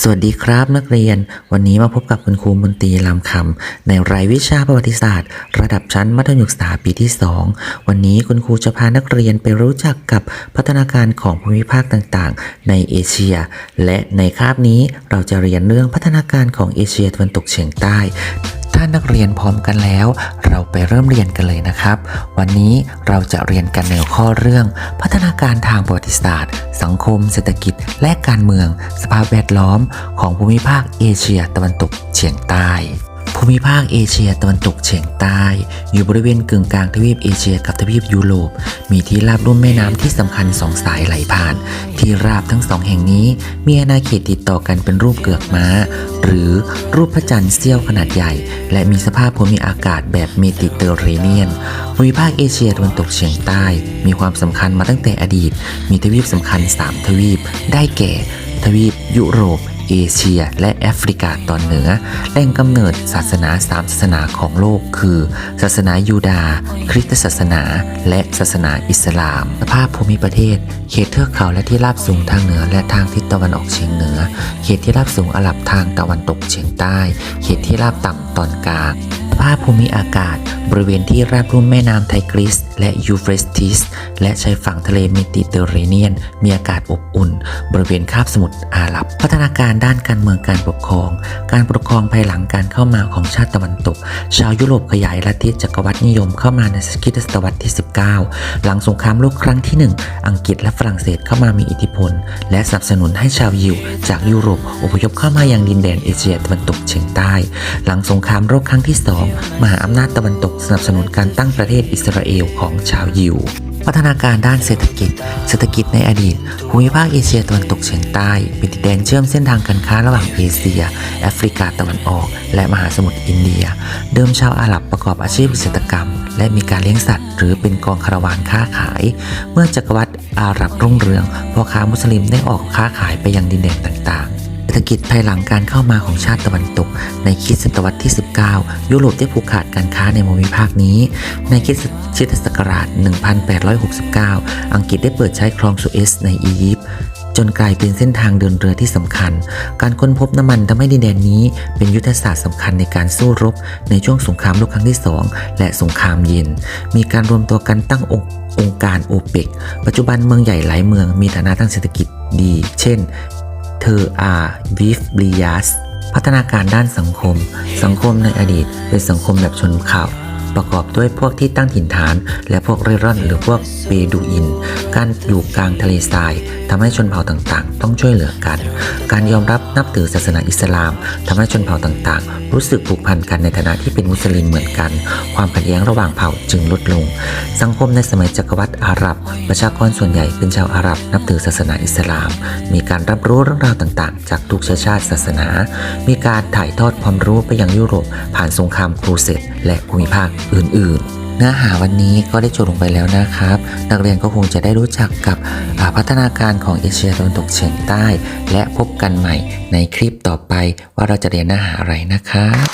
สวัสดีครับนักเรียน วันนี้มาพบกับคุณครูมนตรีลำคำในรายวิชาประวัติศาสตร์ ระดับชั้นมัธยมศึกษาปีที่ 2 วันนี้คุณครูจะพานักเรียนไปรู้จักกับพัฒนาการของภูมิภาคต่างๆ ในเอเชีย และในคาบนี้เราจะเรียนเรื่องพัฒนาการของเอเชียตะวันตกเฉียงใต้ถ้านักเรียนพร้อมกันแล้ว เราไปเริ่มเรียนกันเลยนะครับ วันนี้เราจะเรียนกันในวข้อเรื่อง พัฒนาการทางประวัติศาสตร์ สังคม เศรษฐกิจ และการเมือง สภาพแวดล้อม ของภูมิภาคเอเชียตะวันตกเฉียงใต้ ภูมิภาคเอเชียตะวันตกเฉียงใต้ อยู่บริเวณกึ่งกลางทวีปเอเชียกับทวีปยุโรป มีที่ราบลุ่มแม่น้ำที่สำคัญสองสายไหลผ่าน ที่ราบทั้งสองแห่งนี้ มีอาณาเขตติดต่อกันเป็นรูปเกือกม้า หรือรูปพระจันทร์เสี้ยวขนาดใหญ่ และมีสภาพภูมิอากาศแบบเมดิเตอร์เรเนียน ภูมิภาคเอเชียตะวันตกเฉียงใต้ มีความสำคัญมาตั้งแต่อดีต มีทวีปสำคัญ 3 ทวีป ได้แก่ ทวีปยุโรป เอเชีย และแอฟริกาตอนเหนือ แหล่งกำเนิดศาสนาสามศาสนาของโลกคือ ศาสนายูดาห์คริสตศาสนา และศาสนาอิสลาม สภาพภูมิประเทศ เขตเทือกเขาและที่ราบสูงทางเหนือและทางทิศตะวันออกเฉียงเหนือ เขตที่ราบสูงอาหรับทางตะวันตกเฉียงใต้ เขตที่ราบต่ำตอนกลางสภาพภูมิอากาศ บริเวณที่ราบรุ่มแม่น้ำไทกริส และยูเฟรสติสและชายฝั่งทะเลเมดิเตอร์เรเนียน มีอากาศอบอุ่น บริเวณคาบสมุทรอาหรับ พัฒนาการด้านการเมืองการปกครอง การปกครองภายหลังการเข้ามาของชาติตะวันตก ชาวยุโรปขยายลัทธิจักรวรรดินิยมเข้ามาในคริสตศตวรรษที่ 19 หลังสงครามโลกครั้งที่ 1 อังกฤษและฝรั่งเศสเข้ามามีอิทธิพล และสนับสนุนให้ชาวยิว จากยุโรปอพยพเข้ามายังดินแดนเอเชียตะวันตกเฉียงใต้ หลังสงครามโลกครั้งที่ 2 มหาอำนาจตะวันตกสนับสนุนการตั้งประเทศอิสราเอลของชาวยิว พัฒนาการด้านเศรษฐกิจ เศรษฐกิจในอดีตภูมิภาคเอเชียตะวันตกเฉียงใต้ เป็นดินแดนเชื่อมเส้นทางการค้าระหว่างเอเชีย แอฟริกาตะวันออก และมหาสมุทรอินเดีย เดิมชาวอาหรับประกอบอาชีพเกษตรกรรม และมีการเลี้ยงสัตว์ หรือเป็นกองคาราวานค้าขาย เมื่อจักรวรรดิอาหรับรุ่งเรืองพ่อค้ามุสลิมได้ออกค้าขายไปยังดินแดนต่างๆ รษฐกิจภายหลังการเข้ามาของชาติตะวันตก ในคริสตศตวรรษที่ 19 ยุโรปได้ผูกขาดการค้าในภูมิภาคนี้ ในคริสตศักราช 1869 อังกฤษได้เปิดใช้คลองสุเอซในอียิปต์จนกลายเป็นเส้นทางเดินเรือที่สำคัญ การค้นพบน้ำมันทำให้ดินแดนนี้เป็นยุทธศาสตร์สำคัญในการสู้รบ ในช่วงสงครามโลกครั้งที่ 2 และสงครามเย็น มีการรวมตัวกันตั้งองค์องค์การโอเปก ปัจจุบันเมืองใหญ่หลายเมืองมีฐานะทางเศรษฐกิจดี เช่น เธออาวิฟบริยัสพัฒนาการด้านสังคม สังคมในอดีตเป็นสังคมแบบชนเผ่า ประกอบด้วยพวกที่ตั้งถิ่นฐาน และพวกเร่ร่อนหรือพวกเบดูอิน การอยู่กลางทะเลทรายทำให้ชนเผ่าต่างๆ ต้องช่วยเหลือกัน การยอมรับนับถือศาสนาอิสลามทำให้ชนเผ่าต่างๆ รู้สึกผูกพันกันในฐานะที่เป็นมุสลิมเหมือนกัน ความขัดแย้งระหว่างเผ่าจึงลดลง สังคมในสมัยจักรวรรดิอาหรับ ประชากรส่วนใหญ่เป็นชาวอาหรับ นับถือศาสนาอิสลาม มีการรับรู้เรื่องราวต่างๆ จากทุกเชื้อชาติศาสนา มีการถ่ายทอดความรู้ไปยังยุโรปผ่านสงครามครูเสดและภูมิภาคอื่นๆ เนื้อหาวันนี้ก็ได้จบลงไปแล้วนะครับ นักเรียนก็คงจะได้รู้จักกับพัฒนาการของเอเชียตะวันตกเฉียงใต้ และพบกันใหม่ในคลิปต่อไปว่าเราจะเรียนเนื้อหาอะไรนะครับ